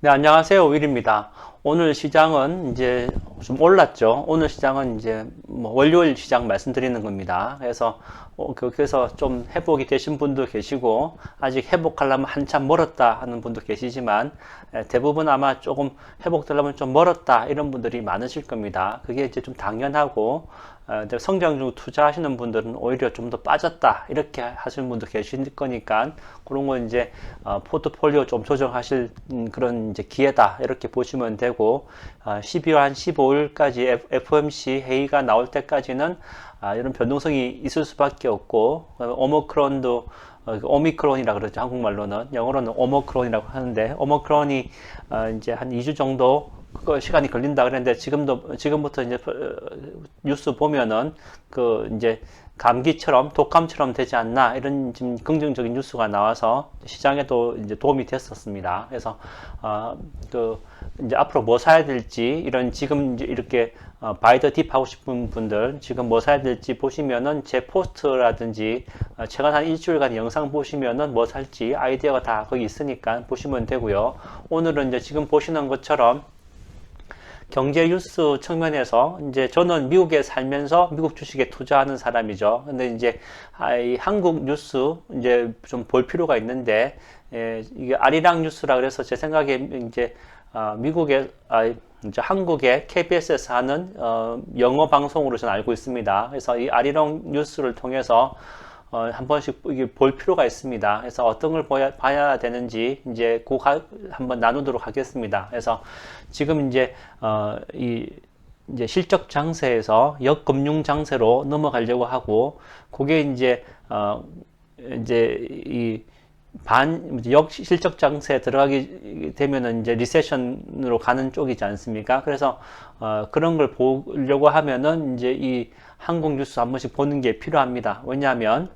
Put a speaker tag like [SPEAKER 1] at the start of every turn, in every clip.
[SPEAKER 1] 네, 안녕하세요. 오일입니다. 오늘 시장은 이제 좀 올랐죠. 오늘 시장은 이제 뭐 월요일 시장 말씀드리는 겁니다. 그래서 어, 그- 그래서 좀 회복이 되신 분도 계시고 아직 회복하려면 한참 멀었다 하는 분도 계시지만 에, 대부분 아마 조금 회복되려면 좀 멀었다 이런 분들이 많으실 겁니다. 그게 이제 좀 당연하고 어, 성장 중 투자하시는 분들은 오히려 좀 더 빠졌다 이렇게 하시는 분도 계실 거니까 그런 거 이제 어, 포트폴리오 좀 조정하실 음, 그런 이제 기회다 이렇게 보시면 되고 어, 12월 한 15일까지 FOMC 회의가 나올 때까지는 아, 이런 변동성이 있을 수밖에 없고 오미크론도 어, 오미크론이라 그러죠 한국말로는 영어로는 오미크론이라고 하는데 오미크론이 어, 이제 한 2주 정도 그 시간이 걸린다 그랬는데 지금도 지금부터 이제 어, 뉴스 보면은 그 이제 감기처럼 독감처럼 되지 않나 이런 지금 긍정적인 뉴스가 나와서 시장에도 이제 도움이 됐었습니다. 그래서 어그 이제 앞으로 뭐 사야 될지 이런 지금 이제 이렇게 어, 바이더 딥 하고 싶은 분들 지금 뭐 사야 될지 보시면은 제 포스트라든지 어, 최근 한 일주일간 영상 보시면은 뭐 살지 아이디어가 다 거기 있으니까 보시면 되고요. 오늘은 이제 지금 보시는 것처럼 경제 뉴스 측면에서 이제 저는 미국에 살면서 미국 주식에 투자하는 사람이죠. 근데 이제 아, 이 한국 뉴스 이제 좀 볼 필요가 있는데 예, 이게 아리랑 뉴스라 그래서 제 생각에 이제 아, 미국의 아, 이제 한국의 KBS에서 하는 어, 영어 방송으로 저는 알고 있습니다. 그래서 이 아리랑 뉴스를 통해서 어, 한 번씩 볼 필요가 있습니다. 그래서 어떤 걸 봐야, 봐야 되는지 이제 그 가, 한번 나누도록 하겠습니다. 그래서 지금 이제 어, 이 이제 실적 장세에서 역금융 장세로 넘어가려고 하고 그게 이제 어, 이제 이 반, 역실적 장세에 들어가게 되면은 이제 리세션으로 가는 쪽이지 않습니까? 그래서, 어, 그런 걸 보려고 하면은 이제 이 한국 뉴스 한 번씩 보는 게 필요합니다. 왜냐하면,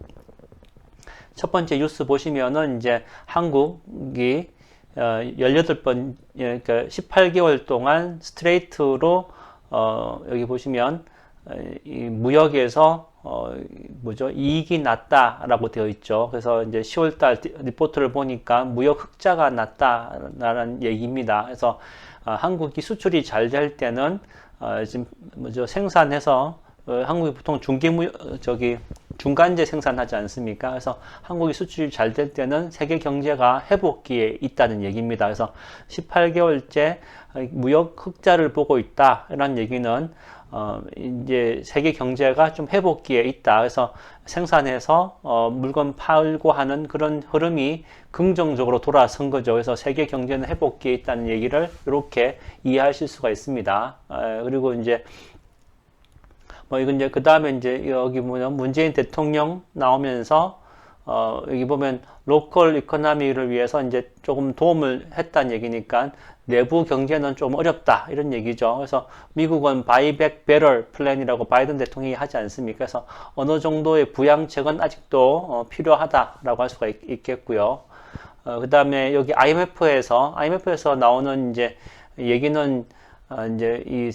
[SPEAKER 1] 첫 번째 뉴스 보시면은 이제 한국이 어, 18번, 예, 그러니까 18개월 동안 스트레이트로 어, 여기 보시면 어, 이 무역에서 어, 뭐죠? 이익이 났다라고 되어 있죠. 그래서 이제 10월달 리포트를 보니까 무역 흑자가 났다라는 얘기입니다. 그래서 어, 한국이 수출이 잘 될 때는 어, 지금 뭐죠? 생산해서 어, 한국이 보통 중개무 저기 중간재 생산하지 않습니까? 그래서 한국이 수출이 잘 될 때는 세계 경제가 회복기에 있다는 얘기입니다. 그래서 18개월째 무역 흑자를 보고 있다. 이런 얘기는 어, 이제 세계 경제가 좀 회복기에 있다. 그래서 생산해서 어, 물건 팔고 하는 그런 흐름이 긍정적으로 돌아선 거죠. 그래서 세계 경제는 회복기에 있다는 얘기를 이렇게 이해하실 수가 있습니다. 에, 그리고 이제 뭐 이건 이제 그 다음에 이제 여기 뭐냐 문재인 대통령 나오면서 어 여기 보면 로컬 이코노미를 위해서 이제 조금 도움을 했다는 얘기니까 내부 경제는 좀 어렵다 이런 얘기죠. 그래서 미국은 바이백 베럴 플랜이라고 바이든 대통령이 하지 않습니까? 그래서 어느 정도의 부양책은 아직도 어, 필요하다라고 할 수가 있, 겠고요 어, 그 다음에 여기 IMF에서 IMF에서 나오는 이제 얘기는 어, 이제 이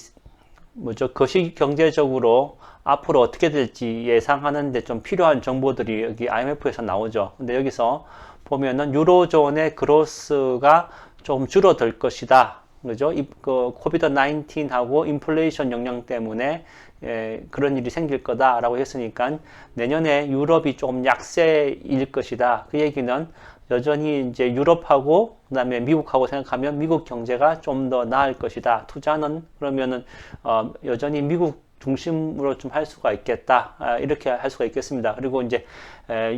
[SPEAKER 1] 뭐죠 거시 경제적으로 앞으로 어떻게 될지 예상하는데 좀 필요한 정보들이 여기 IMF에서 나오죠. 근데 여기서 보면은 유로존의 그로스가 좀 줄어들 것이다. 그죠? 이, 그, 코비드 19하고 인플레이션 영향 때문에 예, 그런 일이 생길 거다라고 했으니까 내년에 유럽이 좀 약세일 것이다. 그 얘기는 여전히 이제 유럽하고 그다음에 미국하고 생각하면 미국 경제가 좀 더 나을 것이다. 투자는 그러면은 어, 여전히 미국 중심으로 좀 할 수가 있겠다. 아, 이렇게 할 수가 있겠습니다. 그리고 이제 에,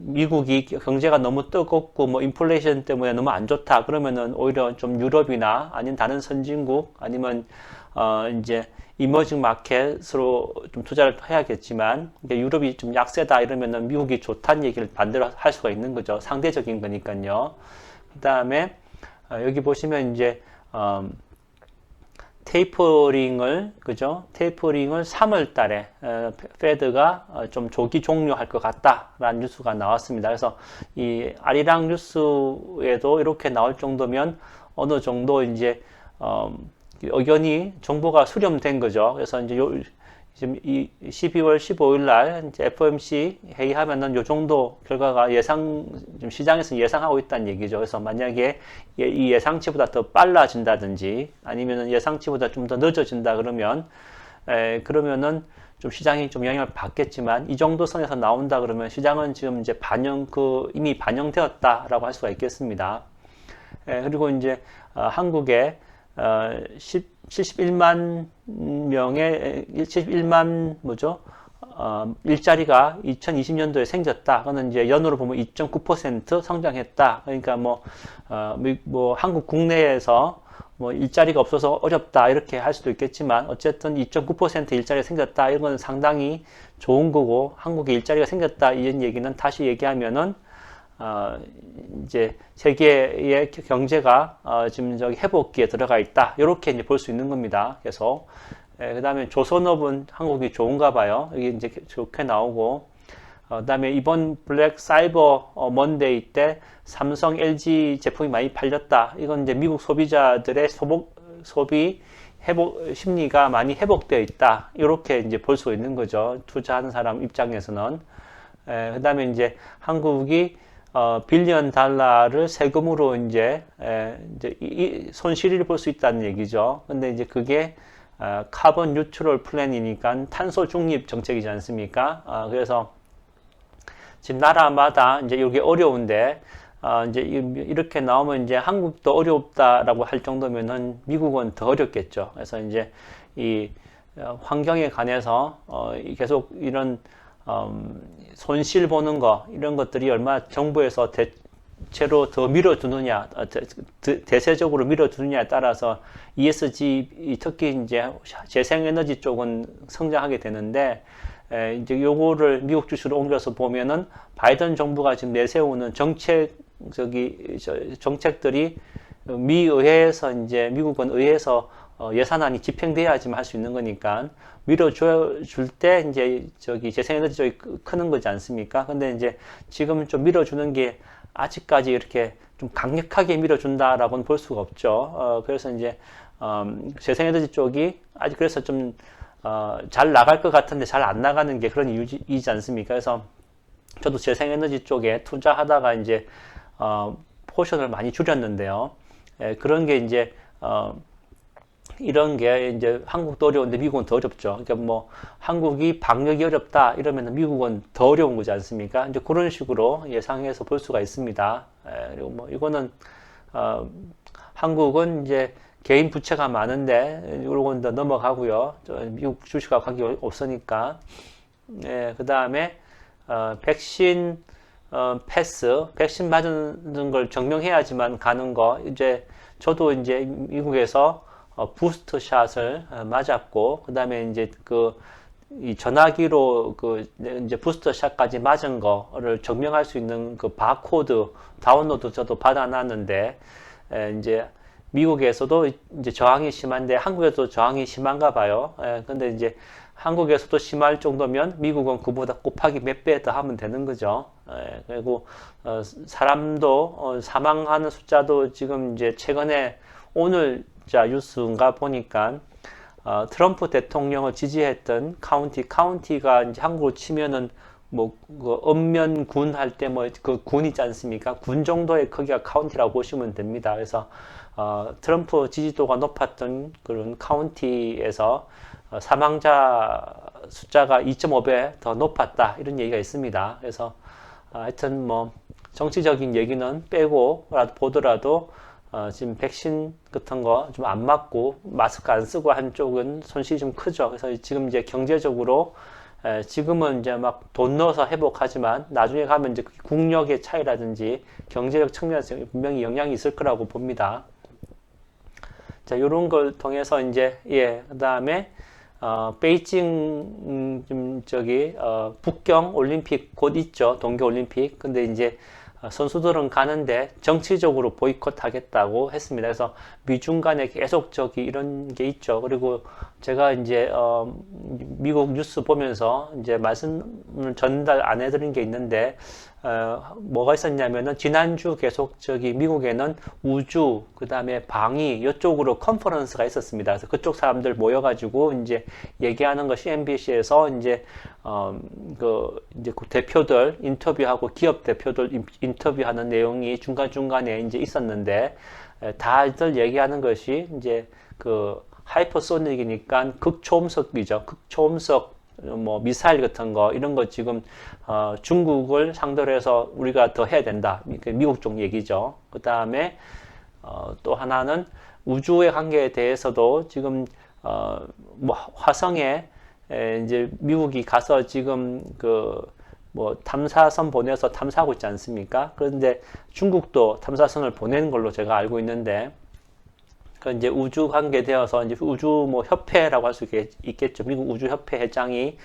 [SPEAKER 1] 미국이 경제가 너무 뜨겁고 뭐 인플레이션 때문에 너무 안 좋다. 그러면은 오히려 좀 유럽이나 아니면 다른 선진국 아니면 어, 이제 이머징 마켓으로 좀 투자를 해야겠지만 유럽이 좀 약세다 이러면은 미국이 좋다는 얘기를 반대로 할 수가 있는 거죠. 상대적인 거니까요. 그 다음에 어, 여기 보시면 이제 어, 테이퍼링을 그죠? 테이퍼링을 3월 달에 어, 페드가 어, 좀 조기 종료할 것 같다라는 뉴스가 나왔습니다. 그래서 이 아리랑 뉴스에도 이렇게 나올 정도면 어느 정도 이제 어, 의견이 정보가 수렴된 거죠. 그래서 이제 요, 지금 이 12월 15일 날 FOMC 회의하면은 요 정도 결과가 예상 지금 시장에서 예상하고 있다는 얘기죠. 그래서 만약에 예- 이 예상치보다 더 빨라진다든지 아니면은 예상치보다 좀 더 늦어진다 그러면 에, 그러면은 좀 시장이 좀 영향을 받겠지만 이 정도 선에서 나온다 그러면 시장은 지금 이제 반영 그 이미 반영되었다라고 할 수가 있겠습니다. 에, 그리고 이제 어, 한국에 어, 10, 71만 명의 71만 뭐죠? 어, 일자리가 2020년도에 생겼다. 그거는 이제 연으로 보면 2.9% 성장했다. 그러니까 뭐, 어, 미- 뭐 한국 국내에서 뭐 일자리가 없어서 어렵다 이렇게 할 수도 있겠지만 어쨌든 2.9% 일자리가 생겼다 이건 상당히 좋은 거고 한국에 일자리가 생겼다 이런 얘기는 다시 얘기하면은 어, 이제 세계의 경제가 어, 지금 저기 회복기에 들어가 있다. 이렇게 이제 볼 수 있는 겁니다. 계속. 예, 그다음에 조선업은 한국이 좋은가 봐요. 여기 이제 좋게 나오고. 어, 그다음에 이번 블랙 사이버 어, 먼데이 때 삼성, LG 제품이 많이 팔렸다. 이건 이제 미국 소비자들의 소복, 소비 회복 심리가 많이 회복되어 있다. 이렇게 이제 볼 수 있는 거죠. 투자하는 사람 입장에서는. 에, 그다음에 이제 한국이 어, 빌리언 달러를 세금으로 이제, 에, 이제 이, 이 손실을 볼 수 있다는 얘기죠. 근데 이제 그게 어, 카본 뉴트럴 플랜이니까 탄소 중립 정책이지 않습니까? 어, 그래서 지금 나라마다 이제 이게 어려운데 어, 이제 이- 이렇게 나오면 이제 한국도 어렵다라고 할 정도면은 미국은 더 어렵겠죠. 그래서 이제 이 어, 환경에 관해서 어, 이 계속 이런 음, 손실 보는 거 이런 것들이 얼마나 정부에서 대체로 더 밀어두느냐 어, 대- 대- 대세적으로 밀어두느냐에 따라서 ESG 이 특히 이제 재생에너지 쪽은 성장하게 되는데 에, 이제 요거를 미국 주식으로 옮겨서 보면은 바이든 정부가 지금 내세우는 정책 저기 저, 정책들이 미 의회에서 이제 미국은 의회에서 어, 예산안이 집행돼야지만 할 수 있는 거니까 밀어줄 때 이제 저기 재생에너지 쪽이 크- 크는 거지 않습니까? 근데 이제 지금 좀 밀어주는 게 아직까지 이렇게 좀 강력하게 밀어준다라고는 볼 수가 없죠. 어, 그래서 이제 음, 재생에너지 쪽이 아직 그래서 좀 어, 잘 나갈 것 같은데 잘 안 나가는 게 그런 이유이지 않습니까? 그래서 저도 재생에너지 쪽에 투자하다가 이제 어, 포션을 많이 줄였는데요. 예, 그런 게 이제 어, 이런 게 이제 한국도 어려운데 미국은 더 어렵죠. 그러니까 뭐 한국이 방역이 어렵다 이러면 미국은 더 어려운 거지 않습니까? 이제 그런 식으로 예상해서 볼 수가 있습니다. 예, 그리고 뭐 이거는 어, 한국은 이제 개인 부채가 많은데 더 넘어가고요. 저 미국 주식과 관계 없으니까. 예, 그 다음에 어, 백신 어, 패스, 백신 맞은 걸 증명해야지만 가는 거. 이제 저도 이제 미국에서 어, 부스터 샷을 어, 맞았고, 그 다음에 이제 그, 이 전화기로 그 이제 부스터 샷까지 맞은 거를 증명할 수 있는 그 바코드 다운로드 저도 받아놨는데, 에, 이제 미국에서도 이제 저항이 심한데 한국에도 저항이 심한가 봐요. 에, 근데 이제 한국에서도 심할 정도면 미국은 그보다 곱하기 몇 배 더 하면 되는 거죠. 에, 그리고 어, 사람도 어, 사망하는 숫자도 지금 이제 최근에 오늘 자 뉴스인가 보니까 어, 트럼프 대통령을 지지했던 카운티 카운티가 이제 한국으로 치면은 뭐그 읍면군 할 때 뭐 그군 있지 않습니까? 군 정도의 크기가 카운티라고 보시면 됩니다. 그래서 어, 트럼프 지지도가 높았던 그런 카운티에서 어, 사망자 숫자가 2.5배 더 높았다 이런 얘기가 있습니다. 그래서 어, 하여튼 뭐 정치적인 얘기는 빼고 보더라도 어, 지금 백신 같은 거 좀 안 맞고 마스크 안 쓰고 한 쪽은 손실이 좀 크죠. 그래서 지금 이제 경제적으로 에, 지금은 이제 막 돈 넣어서 회복하지만 나중에 가면 이제 국력의 차이라든지 경제적 측면에서 분명히 영향이 있을 거라고 봅니다. 자, 이런 걸 통해서 이제 예, 그다음에 어, 베이징 음, 좀 저기 어, 북경 올림픽 곧 있죠. 동계 올림픽. 근데 이제 어, 선수들은 가는데 정치적으로 보이콧하겠다고 했습니다. 그래서 미중 간에 계속 저기 이런 게 있죠. 그리고 제가 이제 어, 미국 뉴스 보면서 이제 말씀을 전달 안 해드린 게 있는데 어, 뭐가 있었냐면은 지난주 계속 저기 미국에는 우주 그다음에 방위 이쪽으로 컨퍼런스가 있었습니다. 그래서 그쪽 사람들 모여가지고 이제 얘기하는 거 CNBC에서 이제 어그 이제 그 대표들 인터뷰하고 기업 대표들 인- 인터뷰하는 내용이 중간 중간에 이제 있었는데 에, 다들 얘기하는 것이 이제 그 하이퍼소닉이니까 극초음속이죠. 극초음속 뭐 미사일 같은 거 이런 거 지금 어, 중국을 상대로 해서 우리가 더 해야 된다. 그 미국 쪽 얘기죠. 그 다음에 어, 또 하나는 우주의 관계에 대해서도 지금 어, 뭐 화성에 에, 이제 미국이 가서 지금 그 뭐 탐사선 보내서 탐사하고 있지 않습니까? 그런데 중국도 탐사선을 보내는 걸로 제가 알고 있는데 그 이제 우주 관계되어서 이제 우주 뭐 협회라고 할 수 있겠죠. 미국 우주 협회 회장이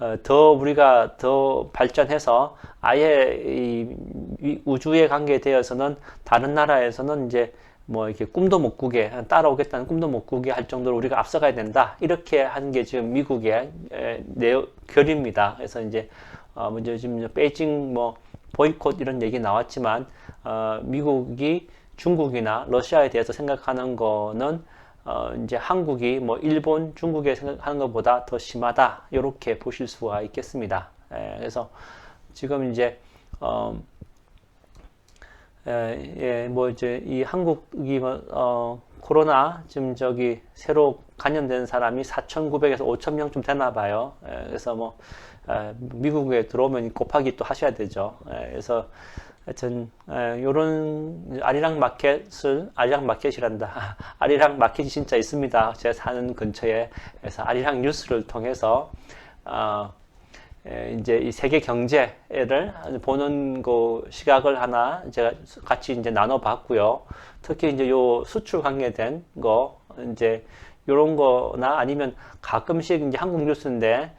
[SPEAKER 1] 어, 더 우리가 더 발전해서 아예 이, 이 우주에 관계되어서는 다른 나라에서는 이제 뭐 이렇게 꿈도 못 꾸게 따라오겠다는 꿈도 못 꾸게 할 정도로 우리가 앞서가야 된다 이렇게 하는 게 지금 미국의 에, 내 결입니다. 그래서 이제 어, 먼저 지금 베이징 뭐 보이콧 이런 얘기 나왔지만 어, 미국이 중국이나 러시아에 대해서 생각하는 거는 어, 이제 한국이 뭐 일본, 중국에 생각하는 것보다 더 심하다 이렇게 보실 수가 있겠습니다. 예, 그래서 지금 이제 어, 예, 예, 뭐 이제 이 한국이 뭐, 어, 코로나 지금 저기 새로 감염된 사람이 4,900에서 5,000명 쯤 되나 봐요. 예, 그래서 뭐 에, 미국에 들어오면 곱하기 또 하셔야 되죠. 예, 그래서 하여튼 에, 요런 아리랑 마켓을 아리랑 마켓이란다. 아리랑 마켓이 진짜 있습니다. 제가 사는 근처에 그래서 아리랑 뉴스를 통해서 어, 에, 이제 이 세계 경제를 보는 그 시각을 하나 제가 같이 이제 나눠봤고요. 특히 이제 요 수출 관계된 거 이제 요런 거나 아니면 가끔씩 이제 한국 뉴스인데 에,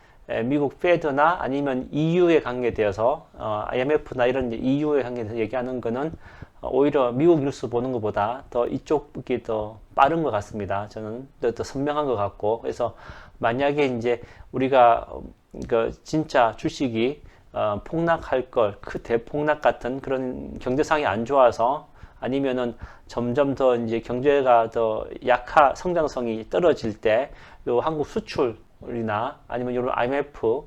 [SPEAKER 1] 미국 페드나 아니면 EU에 관계되어서 어, IMF나 이런 EU에 관계돼서 얘기하는 거는 어, 오히려 미국 뉴스 보는 것보다 더 이쪽이 더 빠른 것 같습니다. 저는 더, 더 선명한 것 같고 그래서 만약에 이제 우리가 어, 그 진짜 주식이 어, 폭락할 걸, 그 대폭락 같은 그런 경제상이 안 좋아서 아니면은 점점 더 이제 경제가 더 약하, 성장성이 떨어질 때, 요 한국 수출 이나 아니면 요런 IMF,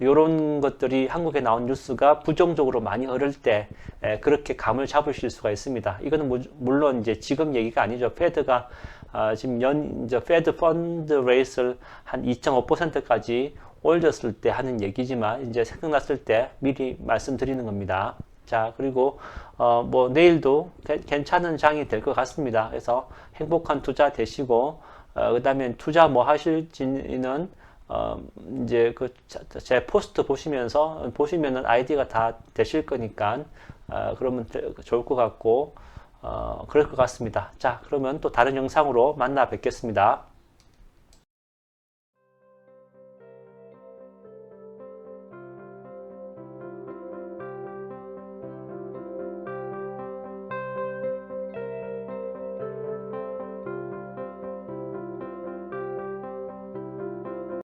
[SPEAKER 1] 요런 것들이 한국에 나온 뉴스가 부정적으로 많이 흐를 때, 에, 그렇게 감을 잡으실 수가 있습니다. 이거는 무- 물론 이제 지금 얘기가 아니죠. 페드가 아, 지금 연, 이제 페드 펀드 레이스를 한 2.5%까지 올렸을 때 하는 얘기지만 이제 생각났을 때 미리 말씀드리는 겁니다. 자, 그리고 어, 뭐 내일도 게- 괜찮은 장이 될 것 같습니다. 그래서 행복한 투자 되시고 어, 그 다음에 투자 뭐 하실지는 어, 이제 그 제 포스트 보시면서 보시면은 아이디가 다 되실 거니까 어, 그러면 되- 좋을 것 같고 어, 그럴 것 같습니다. 자, 그러면 또 다른 영상으로 만나 뵙겠습니다.